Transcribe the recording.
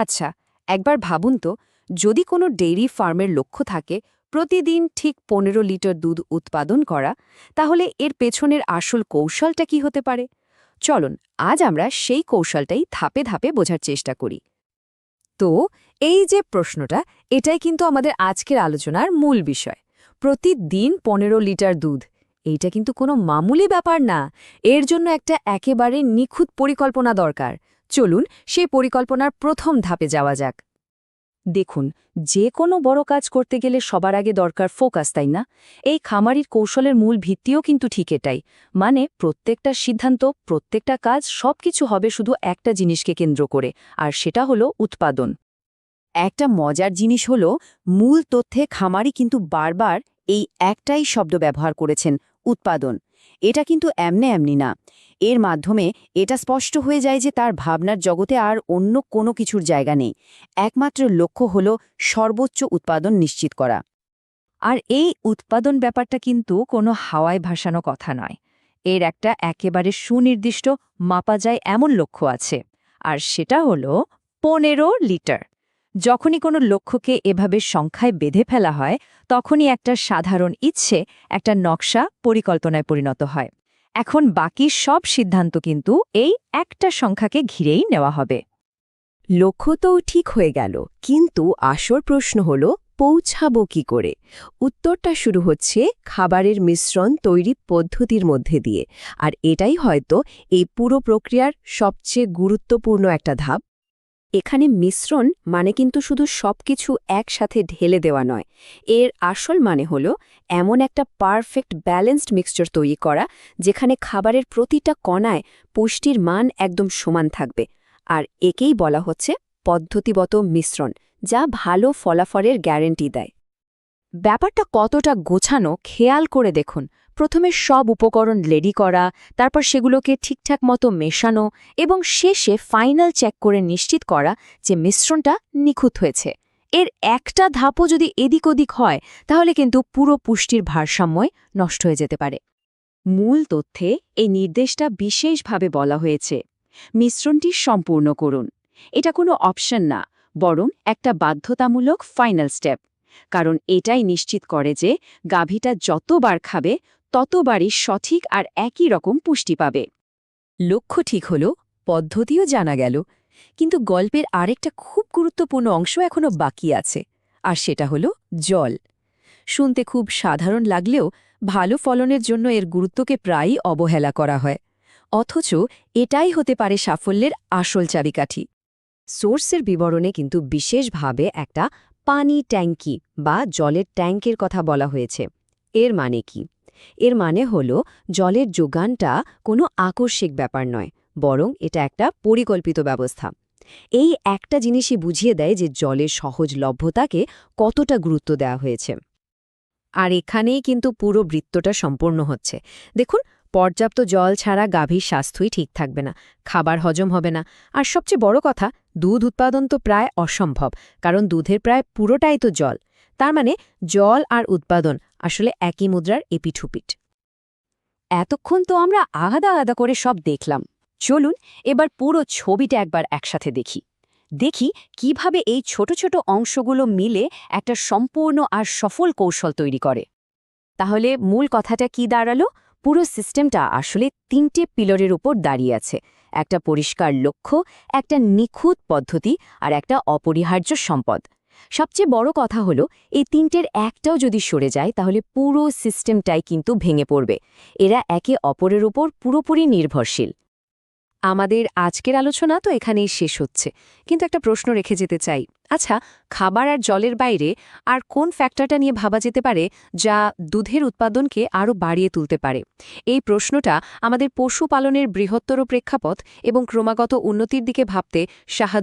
আচ্ছা একবার ভাবুন তো, যদি কোনো ডেইরি ফার্মের লক্ষ্য থাকে প্রতিদিন ঠিক পনেরো লিটার দুধ উৎপাদন করা, তাহলে এর পেছনের আসল কৌশলটা কি হতে পারে? চলুন, আজ আমরা সেই কৌশলটাই ধাপে ধাপে বোঝার চেষ্টা করি। তো, এই যে প্রশ্নটা, এটাই কিন্তু আমাদের আজকের আলোচনার মূল বিষয়। প্রতিদিন পনেরো লিটার দুধ, এইটা কিন্তু কোনো মামুলি ব্যাপার না। এর জন্য একটা একেবারে নিখুঁত পরিকল্পনা দরকার। চলুন সেই পরিকল্পনার প্রথম ধাপে যাওয়া যাক। দেখুন, যে কোনো বড় কাজ করতে গেলে সবার আগে দরকার ফোকাস, তাই না? এই খামারির কৌশলের মূল ভিত্তিও কিন্তু ঠিক এটাই। মানে প্রত্যেকটা সিদ্ধান্ত, প্রত্যেকটা কাজ সবকিছু হবে শুধু একটা জিনিসকে কেন্দ্র করে, আর সেটা হলো উৎপাদন। একটা মজার জিনিস হলো, মূল তথ্যে খামারি কিন্তু বারবার এই একটাই শব্দ ব্যবহার করেছেন, উৎপাদন। এটা কিন্তু এমনে এমনি না। এর মাধ্যমে এটা স্পষ্ট হয়ে যায় যে তার ভাবনার জগতে আর অন্য কোনো কিছুর জায়গা নেই। একমাত্র লক্ষ্য হল সর্বোচ্চ উৎপাদন নিশ্চিত করা। আর এই উৎপাদন ব্যাপারটা কিন্তু কোনো হাওয়ায় ভাসানো কথা নয়। এর একটা একেবারে সুনির্দিষ্ট মাপা যায় এমন লক্ষ্য আছে। আর সেটা হলো পনেরো লিটার। যখনই কোনো লক্ষ্যকে এভাবে সংখ্যায় বেঁধে ফেলা হয়, তখনই একটা সাধারণ ইচ্ছে, একটা নকশা পরিকল্পনায় পরিণত হয়। এখন বাকি সব সিদ্ধান্ত কিন্তু এই একটা সংখ্যাকে ঘিরেই নেওয়া হবে। লক্ষ্য তো ঠিক হয়ে গেল, কিন্তু আসল প্রশ্ন হল, পৌঁছাবো কি করে? উত্তরটা শুরু হচ্ছে খাবারের মিশ্রণ তৈরি পদ্ধতির মধ্যে দিয়ে, আর এটাই হয়তো এই পুরো প্রক্রিয়ার সবচেয়ে গুরুত্বপূর্ণ একটা ধাপ। এখানে মিশ্রণ মানে কিন্তু শুধু সবকিছু একসাথে ঢেলে দেওয়া নয়। এর আসল মানে হল এমন একটা পারফেক্ট ব্যালেন্সড মিক্সচার তৈরি করা, যেখানে খাবারের প্রতিটা কণায় পুষ্টির মান একদম সমান থাকবে। আর একেই বলা হচ্ছে পদ্ধতিগত মিশ্রণ, যা ভালো ফলাফলের গ্যারেন্টি দেয়। ব্যাপারটা কতটা গোছানো খেয়াল করে দেখুন। প্রথমে সব উপকরণ রেডি করা, তারপর সেগুলোকে ঠিকঠাক মতো মেশানো এবং শেষে ফাইনাল চেক করে নিশ্চিত করা যে মিশ্রণটা নিখুঁত হয়েছে। এর একটা ধাপও যদি এদিক ওদিক হয়, তাহলে কিন্তু পুরো পুষ্টির ভারসাম্যই নষ্ট হয়ে যেতে পারে। মূল তথ্যে এই নির্দেশটা বিশেষভাবে বলা হয়েছে। মিশ্রণটি সম্পূর্ণ করুন। এটা কোনো অপশন না, বরং একটা বাধ্যতামূলক ফাইনাল স্টেপ। কারণ এটাই নিশ্চিত করে যে গাভীটা যতবার খাবে ততবারই সঠিক আর একই রকম পুষ্টি পাবে। লক্ষ্য ঠিক হল, পদ্ধতিও জানা গেল, কিন্তু গল্পের আরেকটা খুব গুরুত্বপূর্ণ অংশ এখনও বাকি আছে, আর সেটা হল জল। শুনতে খুব সাধারণ লাগলেও ভালো ফলনের জন্য এর গুরুত্বকে প্রায়ই অবহেলা করা হয়, অথচ এটাই হতে পারে সাফল্যের আসল চাবিকাঠি। সোর্সের বিবরণে কিন্তু বিশেষভাবে একটা পানি ট্যাঙ্কি বা জলের ট্যাঙ্কের কথা বলা হয়েছে, এর মানে কি? এর মানে হল, জলের যোগানটা কোনো আকস্মিক ব্যাপার নয়, বরং এটা একটা পরিকল্পিত ব্যবস্থা। এই একটা জিনিসই বুঝিয়ে দেয় যে জলের সহজলভ্যতাকে কতটা গুরুত্ব দেওয়া হয়েছে। আর এখানেই কিন্তু পুরো বৃত্তটা সম্পূর্ণ হচ্ছে। দেখুন, পর্যাপ্ত জল ছাড়া গাভীর স্বাস্থ্যই ঠিক থাকবে না, খাবার হজম হবে না। আর সবচেয়ে বড় কথা, দুধ উৎপাদন তো প্রায় অসম্ভব, কারণ দুধের প্রায় পুরোটাই তো জল। তার মানে জল আর উৎপাদন আসলে একই মুদ্রার এপিঠুপিট এতক্ষণ তো আমরা আলাদা আলাদা করে সব দেখলাম। চলুন এবার পুরো ছবিটা একবার একসাথে দেখি। দেখি কীভাবে এই ছোট ছোট অংশগুলো মিলে একটা সম্পূর্ণ আর সফল কৌশল তৈরি করে। তাহলে মূল কথাটা কি দাঁড়াল? পুরো সিস্টেমটা আসলে তিনটে পিলরের উপর দাঁড়িয়ে আছে। একটা পরিষ্কার লক্ষ্য, একটা নিখুঁত পদ্ধতি আর একটা অপরিহার্য সম্পদ। সবচেয়ে বড় কথা হলো, এই তিনটের একটাও যদি সরে যায়, তাহলে পুরো সিস্টেমটাই কিন্তু ভেঙে পড়বে। এরা একে অপরের উপর পুরোপুরি নির্ভরশীল। আমাদের আজকের আলোচনা তো এখানেই শেষ হচ্ছে। কিন্তু একটা প্রশ্ন রেখে যেতে চাই। আচ্ছা খাবার আর জলের বাইরে আর কোন ফ্যাক্টরটা নিয়ে ভাবা যেতে পারে যা দুধের উৎপাদনকে আরও বাড়িয়ে তুলতে পারে? এই প্রশ্নটা আমাদের পশুপালনের বৃহত্তর প্রেক্ষাপট এবং ক্রমাগত উন্নতির দিকে ভাবতে সাহায্য